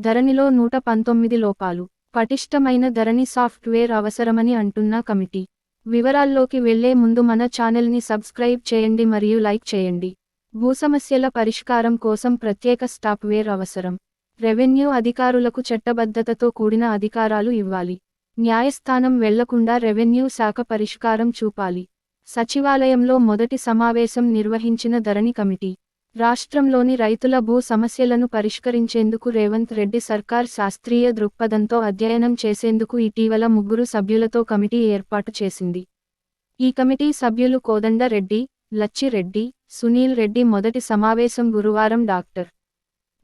ధరణిలో నూట పంతొమ్మిది లోపాలు. పటిష్టమైన ధరణి సాఫ్ట్వేర్ అవసరమని అంటున్న కమిటీ. వివరాల్లోకి వెళ్ళే ముందు మన ఛానల్ని సబ్స్క్రైబ్ చేయండి మరియు లైక్ చేయండి. భూ సమస్యల పరిష్కారం కోసం ప్రత్యేక సాఫ్ట్వేర్ అవసరం. రెవెన్యూ అధికారులకు చట్టబద్ధతతో కూడిన అధికారాలు ఇవ్వాలి. న్యాయస్థానం వెళ్ళకుండా రెవెన్యూ శాఖ పరిష్కారం చూపాలి. సచివాలయంలో మొదటి సమావేశం నిర్వహించిన ధరణి కమిటీ. రాష్ట్రంలోని రైతుల భూ సమస్యలను పరిష్కరించేందుకు రేవంత్ రెడ్డి సర్కార్ శాస్త్రీయ దృక్పథంతో అధ్యయనం చేసేందుకు ఇటీవల ముగ్గురు సభ్యులతో కమిటీ ఏర్పాటు చేసింది. ఈ కమిటీ సభ్యులు కోదండ రెడ్డి లచ్చిరెడ్డి సునీల్ రెడ్డి మొదటి సమావేశం గురువారం డాక్టర్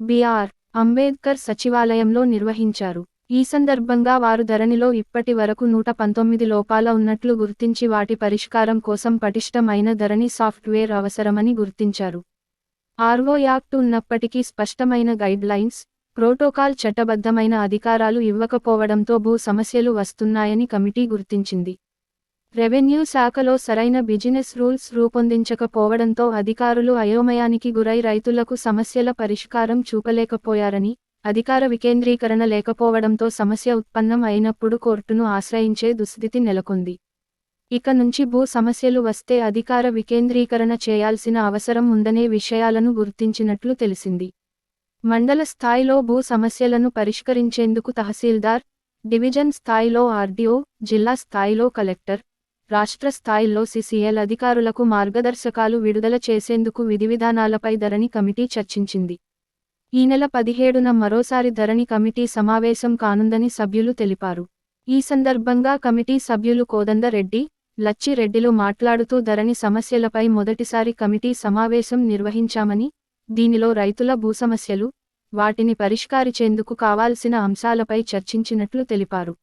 బిఆర్ అంబేద్కర్ సచివాలయంలో నిర్వహించారు. ఈ సందర్భంగా వారు ధరణిలో ఇప్పటి వరకు నూట పంతొమ్మిది లోపాల ఉన్నట్లు గుర్తించి వాటి పరిష్కారం కోసం పటిష్టమైన ధరణి సాఫ్ట్వేర్ అవసరమని గుర్తించారు. ఆర్వో యాక్ట్ ఉన్నప్పటికీ స్పష్టమైన గైడ్లైన్స్ ప్రోటోకాల్ చట్టబద్ధమైన అధికారాలు ఇవ్వకపోవడంతో భూ సమస్యలు వస్తున్నాయని కమిటీ గుర్తించింది. రెవెన్యూ శాఖలో సరైన బిజినెస్ రూల్స్ రూపొందించకపోవడంతో అధికారులు అయోమయానికి గురై రైతులకు సమస్యల పరిష్కారం చూపలేకపోయారని అధికార వికేంద్రీకరణ లేకపోవడంతో సమస్య ఉత్పన్నం అయినప్పుడు కోర్టును ఆశ్రయించే దుస్థితి నెలకొంది. ఇక నుంచి భూ సమస్యలు వస్తే అధికార వికేంద్రీకరణ చేయాల్సిన అవసరం ఉందనే విషయాలను గుర్తించినట్లు తెలిసింది. మండల స్థాయిలో భూ సమస్యలను పరిష్కరించేందుకు తహసీల్దార్ డివిజన్ స్థాయిలో ఆర్డీఓ జిల్లా స్థాయిలో కలెక్టర్ రాష్ట్ర స్థాయిలో సిసిఎల్ అధికారులకు మార్గదర్శకాలు విడుదల చేసేందుకు విధివిధానాలపై ధరణి కమిటీ చర్చించింది. ఈ నెల పదిహేడున మరోసారి ధరణి కమిటీ సమావేశం కానుందని సభ్యులు తెలిపారు. ఈ సందర్భంగా కమిటీ సభ్యులు కోదండరెడ్డి లచ్చిరెడ్డిలు మాట్లాడుతూ ధరణి సమస్యలపై మొదటిసారి కమిటీ సమావేశం నిర్వహించామని దీనిలో రైతుల భూసమస్యలు వాటిని పరిష్కరించేందుకు కావాల్సిన అంశాలపై చర్చించినట్లు తెలిపారు.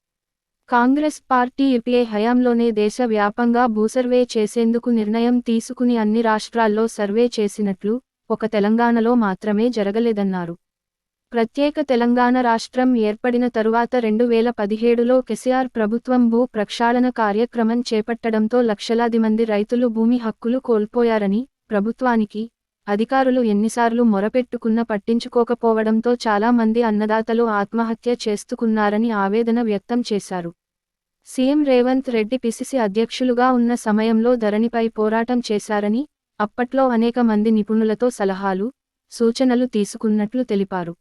కాంగ్రెస్ పార్టీ ఇపిఏ హయాంలోనే దేశవ్యాపంగా భూసర్వే చేసేందుకు నిర్ణయం తీసుకుని అన్ని రాష్ట్రాల్లో సర్వే చేసినట్లు ఒక తెలంగాణలో మాత్రమే జరగలేదన్నారు. ప్రత్యేక తెలంగాణ రాష్ట్రం ఏర్పడిన తరువాత రెండు వేల పదిహేడులో కెసిఆర్ ప్రభుత్వం భూ ప్రక్షాళన కార్యక్రమం చేపట్టడంతో లక్షలాది మంది రైతులు భూమి హక్కులు కోల్పోయారని ప్రభుత్వానికి అధికారులు ఎన్నిసార్లు మొరపెట్టుకున్న పట్టించుకోకపోవడంతో చాలా మంది అన్నదాతలు ఆత్మహత్య చేస్తుకున్నారని ఆవేదన వ్యక్తం చేశారు. సీఎం రేవంత్ రెడ్డి పిసిసి అధ్యక్షులుగా ఉన్న సమయంలో ధరణిపై పోరాటం చేశారని అప్పట్లో అనేక మంది నిపుణులతో సలహాలు సూచనలు తీసుకున్నట్లు తెలిపారు.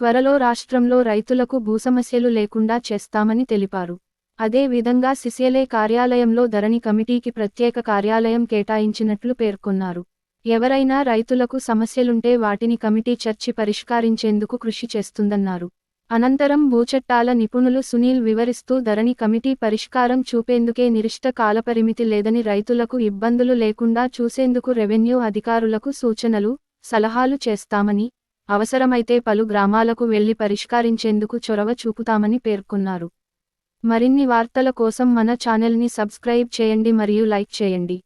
త్వరలో రాష్ట్రంలో రైతులకు భూసమస్యలు లేకుండా చేస్తామని తెలిపారు. అదే విధంగా సిసిఎల్ఏ కార్యాలయంలో ధరణి కమిటీకి ప్రత్యేక కార్యాలయం కేటాయించినట్లు పేర్కొన్నారు. ఎవరైనా రైతులకు సమస్యలుంటే వాటిని కమిటీ చర్చి పరిష్కరించేందుకు కృషి చేస్తుందన్నారు. అనంతరం భూచట్టాల నిపుణులు సునీల్ వివరిస్తూ ధరణి కమిటీ పరిష్కారం చూపేందుకే నిరిష్ట కాలపరిమితి లేదని రైతులకు ఇబ్బందులు లేకుండా చూసేందుకు రెవెన్యూ అధికారులకు సూచనలు సలహాలు చేస్తామని అవసరమైతే పలు గ్రామాలకు వెళ్ళి పరిష్కరించేందుకు చొరవ చూపుతామని పేర్కొన్నారు. మరిన్ని వార్తల కోసం మన ఛానల్ని సబ్స్క్రైబ్ చేయండి మరియు లైక్ చేయండి.